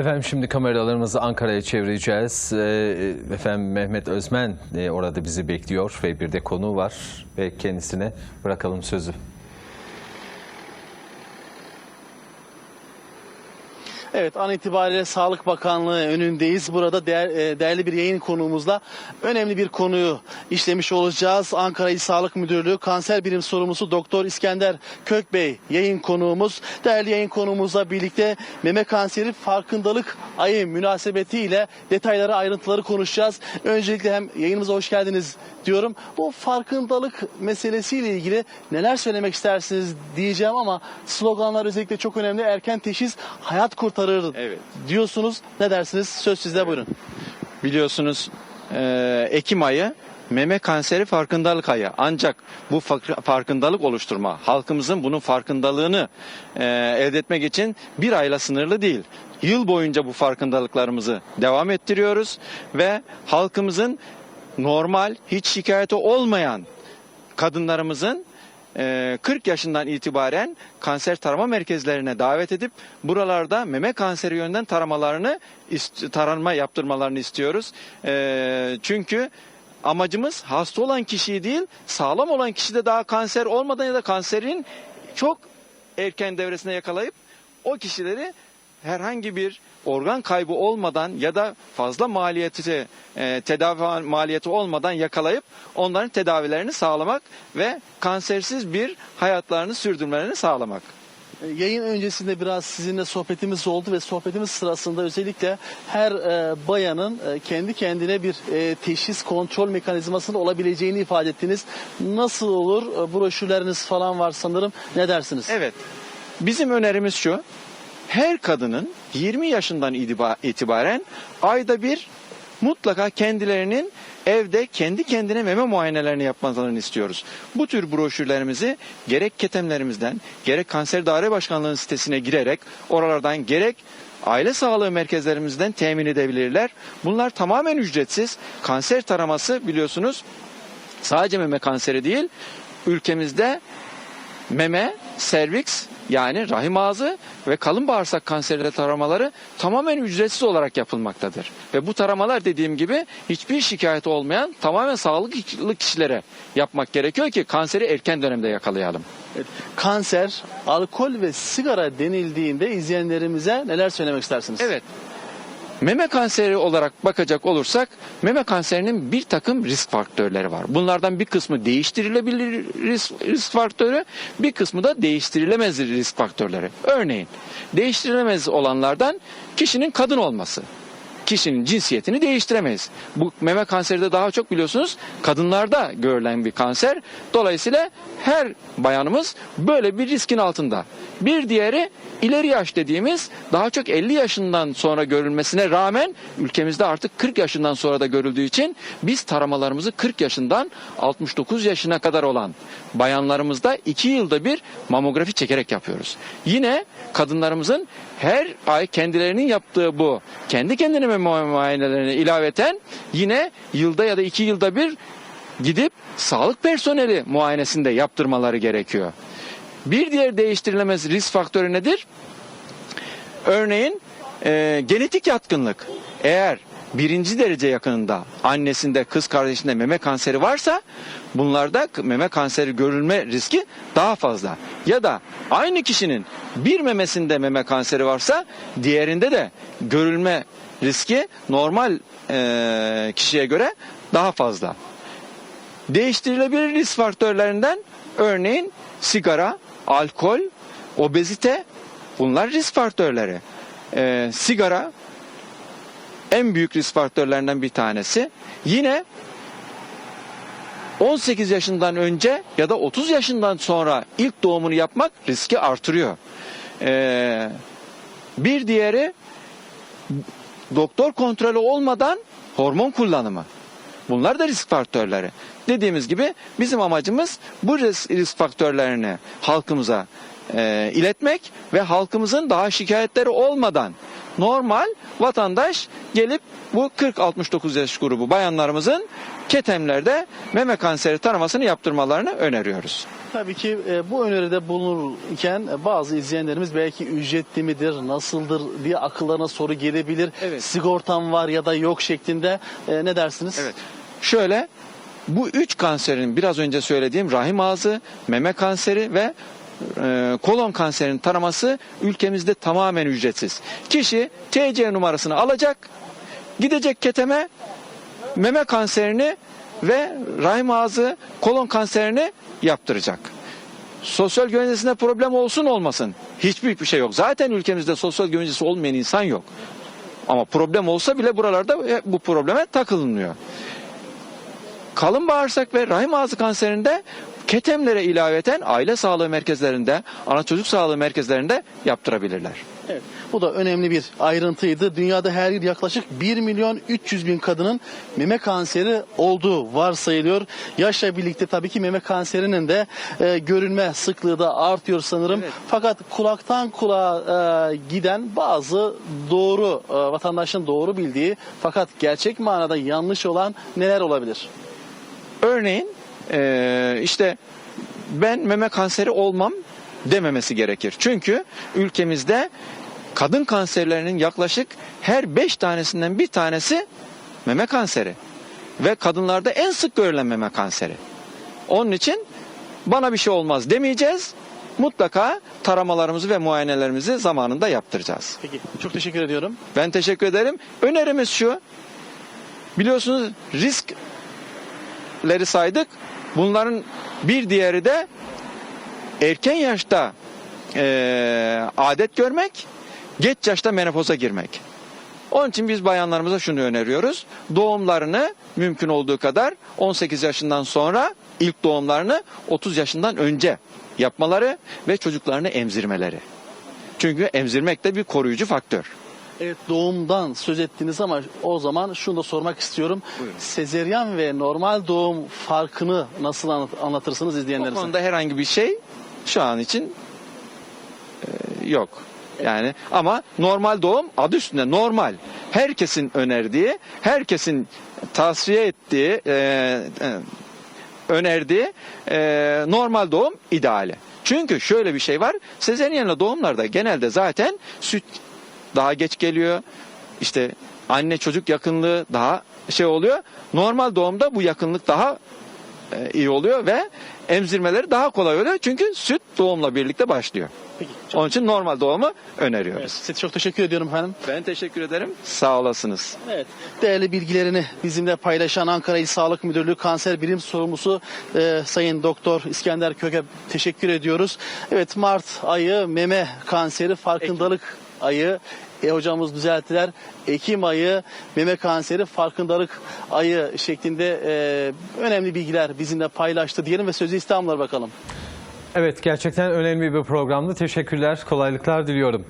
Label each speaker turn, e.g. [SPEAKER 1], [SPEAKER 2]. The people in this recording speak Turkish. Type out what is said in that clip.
[SPEAKER 1] Efendim şimdi kameralarımızı Ankara'ya çevireceğiz. Ee, Efendim Mehmet Özmen e, orada bizi bekliyor ve bir de konu var ve kendisine bırakalım sözü.
[SPEAKER 2] Evet an itibariyle Sağlık Bakanlığı önündeyiz. Burada değer, e, değerli bir yayın konuğumuzla önemli bir konuyu işlemiş olacağız. Ankara İl Sağlık Müdürlüğü Kanser Birim Sorumlusu Doktor İskender Kökbey yayın konuğumuz. Değerli yayın konuğumuzla birlikte meme kanseri farkındalık ayı münasebetiyle detayları ayrıntıları konuşacağız. Öncelikle hem yayınımıza hoş geldiniz diyorum. Bu farkındalık meselesiyle ilgili neler söylemek istersiniz diyeceğim ama sloganlar özellikle çok önemli. Erken teşhis hayat kurtarır
[SPEAKER 3] Evet.
[SPEAKER 2] diyorsunuz. Ne dersiniz? Söz sizde buyurun.
[SPEAKER 3] Biliyorsunuz e, Ekim ayı meme kanseri farkındalık ayı. Ancak bu farkındalık oluşturma, halkımızın bunun farkındalığını e, elde etmek için bir ayla sınırlı değil. Yıl boyunca bu farkındalıklarımızı devam ettiriyoruz ve halkımızın normal, hiç şikayeti olmayan kadınlarımızın 40 yaşından itibaren kanser tarama merkezlerine davet edip buralarda meme kanseri yönden taramalarını taranma yaptırmalarını istiyoruz. E, çünkü amacımız hasta olan kişiyi değil, sağlam olan kişide daha kanser olmadan ya da kanserin çok erken devresine yakalayıp o kişileri herhangi bir organ kaybı olmadan ya da fazla maliyeti e, tedavi maliyeti olmadan yakalayıp onların tedavilerini sağlamak ve kansersiz bir hayatlarını sürdürmelerini sağlamak.
[SPEAKER 2] E, Yayın öncesinde biraz sizinle sohbetimiz oldu ve sohbetimiz sırasında özellikle her e, bayanın e, kendi kendine bir e, teşhis kontrol mekanizmasının olabileceğini ifade ettiniz. Nasıl olur? E, broşürleriniz falan var sanırım. Ne dersiniz?
[SPEAKER 3] Evet. Bizim önerimiz şu. Her kadının 20 yaşından itiba- itibaren ayda bir mutlaka kendilerinin evde kendi kendine meme muayenelerini yapmalarını istiyoruz. Bu tür broşürlerimizi gerek ketemlerimizden gerek Kanser Daire Başkanlığı'nın sitesine girerek oralardan gerek aile sağlığı merkezlerimizden temin edebilirler. Bunlar tamamen ücretsiz. Kanser taraması biliyorsunuz sadece meme kanseri değil ülkemizde meme, serviks yani rahim ağzı ve kalın bağırsak kanseri taramaları tamamen ücretsiz olarak yapılmaktadır. Ve bu taramalar dediğim gibi hiçbir şikayeti olmayan tamamen sağlıklı kişilere yapmak gerekiyor ki kanseri erken dönemde yakalayalım.
[SPEAKER 2] Evet. Kanser, alkol ve sigara denildiğinde izleyenlerimize neler söylemek istersiniz?
[SPEAKER 3] Evet. Meme kanseri olarak bakacak olursak meme kanserinin bir takım risk faktörleri var. Bunlardan bir kısmı değiştirilebilir risk, risk faktörü, bir kısmı da değiştirilemez risk faktörleri. Örneğin değiştirilemez olanlardan kişinin kadın olması. Kişinin cinsiyetini değiştiremeyiz. Bu meme kanseri de daha çok biliyorsunuz kadınlarda görülen bir kanser. Dolayısıyla her bayanımız böyle bir riskin altında. Bir diğeri ileri yaş dediğimiz daha çok 50 yaşından sonra görülmesine rağmen ülkemizde artık 40 yaşından sonra da görüldüğü için biz taramalarımızı 40 yaşından 69 yaşına kadar olan bayanlarımızda 2 yılda bir mamografi çekerek yapıyoruz. Yine kadınlarımızın her ay kendilerinin yaptığı bu kendi kendine muayenelerine ilaveten yine yılda ya da 2 yılda bir gidip sağlık personeli muayenesinde yaptırmaları gerekiyor. Bir diğer değiştirilemez risk faktörü nedir? Örneğin e, genetik yatkınlık. Eğer birinci derece yakınında annesinde kız kardeşinde meme kanseri varsa bunlarda meme kanseri görülme riski daha fazla. Ya da aynı kişinin bir memesinde meme kanseri varsa diğerinde de görülme riski normal e, kişiye göre daha fazla. Değiştirilebilir risk faktörlerinden örneğin sigara, alkol, obezite bunlar risk faktörleri. Ee, sigara en büyük risk faktörlerinden bir tanesi. Yine 18 yaşından önce ya da 30 yaşından sonra ilk doğumunu yapmak riski artırıyor. Ee, bir diğeri doktor kontrolü olmadan hormon kullanımı. Bunlar da risk faktörleri. Dediğimiz gibi bizim amacımız bu risk, risk faktörlerini halkımıza e, iletmek ve halkımızın daha şikayetleri olmadan normal vatandaş gelip bu 40-69 yaş grubu bayanlarımızın ketemlerde meme kanseri taramasını yaptırmalarını öneriyoruz.
[SPEAKER 2] Tabii ki e, bu öneride bulunurken bazı izleyenlerimiz belki ücretli midir, nasıldır diye akıllarına soru gelebilir.
[SPEAKER 3] Evet.
[SPEAKER 2] Sigortam var ya da yok şeklinde E, ne dersiniz?
[SPEAKER 3] Evet. Şöyle bu üç kanserin biraz önce söylediğim rahim ağzı, meme kanseri ve e, kolon kanserinin taraması ülkemizde tamamen ücretsiz. Kişi TC numarasını alacak, gidecek keteme meme kanserini ve rahim ağzı, kolon kanserini yaptıracak. Sosyal güvencesinde problem olsun olmasın hiçbir bir şey yok. Zaten ülkemizde sosyal güvencesi olmayan insan yok. Ama problem olsa bile buralarda e, bu probleme takılınmıyor. Kalın bağırsak ve rahim ağzı kanserinde ketemlere ilaveten aile sağlığı merkezlerinde, ana çocuk sağlığı merkezlerinde yaptırabilirler.
[SPEAKER 2] Evet, bu da önemli bir ayrıntıydı. Dünyada her yıl yaklaşık 1 milyon 300 bin kadının meme kanseri olduğu varsayılıyor. Yaşla birlikte tabii ki meme kanserinin de e, görülme sıklığı da artıyor sanırım.
[SPEAKER 3] Evet.
[SPEAKER 2] Fakat kulaktan kulağa e, giden bazı doğru e, vatandaşın doğru bildiği fakat gerçek manada yanlış olan neler olabilir?
[SPEAKER 3] Örneğin eee, işte ben meme kanseri olmam dememesi gerekir. Çünkü ülkemizde kadın kanserlerinin yaklaşık her 5 tanesinden bir tanesi meme kanseri. Ve kadınlarda en sık görülen meme kanseri. Onun için bana bir şey olmaz demeyeceğiz. Mutlaka taramalarımızı ve muayenelerimizi zamanında yaptıracağız.
[SPEAKER 2] Peki çok teşekkür ediyorum.
[SPEAKER 3] Ben teşekkür ederim. Önerimiz şu. Biliyorsunuz riskleri saydık. Bunların bir diğeri de erken yaşta eee, adet görmek, geç yaşta menopoza girmek. Onun için biz bayanlarımıza şunu öneriyoruz. Doğumlarını mümkün olduğu kadar 18 yaşından sonra ilk doğumlarını 30 yaşından önce yapmaları ve çocuklarını emzirmeleri. Çünkü emzirmek de bir koruyucu faktör.
[SPEAKER 2] Evet doğumdan söz ettiniz ama o zaman şunu da sormak istiyorum.
[SPEAKER 3] Buyurun.
[SPEAKER 2] Sezeryan ve normal doğum farkını nasıl anlat- anlatırsınız
[SPEAKER 3] Bu
[SPEAKER 2] izleyenlerimize?
[SPEAKER 3] konuda herhangi bir şey şu an için e, yok. Yani ama normal doğum adı üstünde normal. Herkesin önerdiği, herkesin tavsiye ettiği, e, e, önerdiği e, normal doğum ideali. Çünkü şöyle bir şey var. Sezeryenle doğumlarda genelde zaten süt daha geç geliyor. İşte anne çocuk yakınlığı daha şey oluyor. Normal doğumda bu yakınlık daha e, iyi oluyor ve emzirmeleri daha kolay oluyor. Çünkü süt doğumla birlikte başlıyor.
[SPEAKER 2] Peki,
[SPEAKER 3] Onun için normal doğumu öneriyoruz.
[SPEAKER 2] evet, size çok teşekkür ediyorum efendim.
[SPEAKER 3] Ben teşekkür ederim. Sağ olasınız.
[SPEAKER 2] Evet, değerli bilgilerini bizimle paylaşan Ankara İl Sağlık Müdürlüğü Kanser Birim Sorumlusu e, Sayın Doktor İskender Köke teşekkür ediyoruz. Evet, Mart ayı meme kanseri farkındalık ayı. E, hocamız düzelttiler. Ekim ayı meme kanseri farkındalık ayı şeklinde e, önemli bilgiler bizimle paylaştı diyelim ve sözü İstanbul'a bakalım.
[SPEAKER 1] Evet gerçekten önemli bir programdı. Teşekkürler, kolaylıklar diliyorum.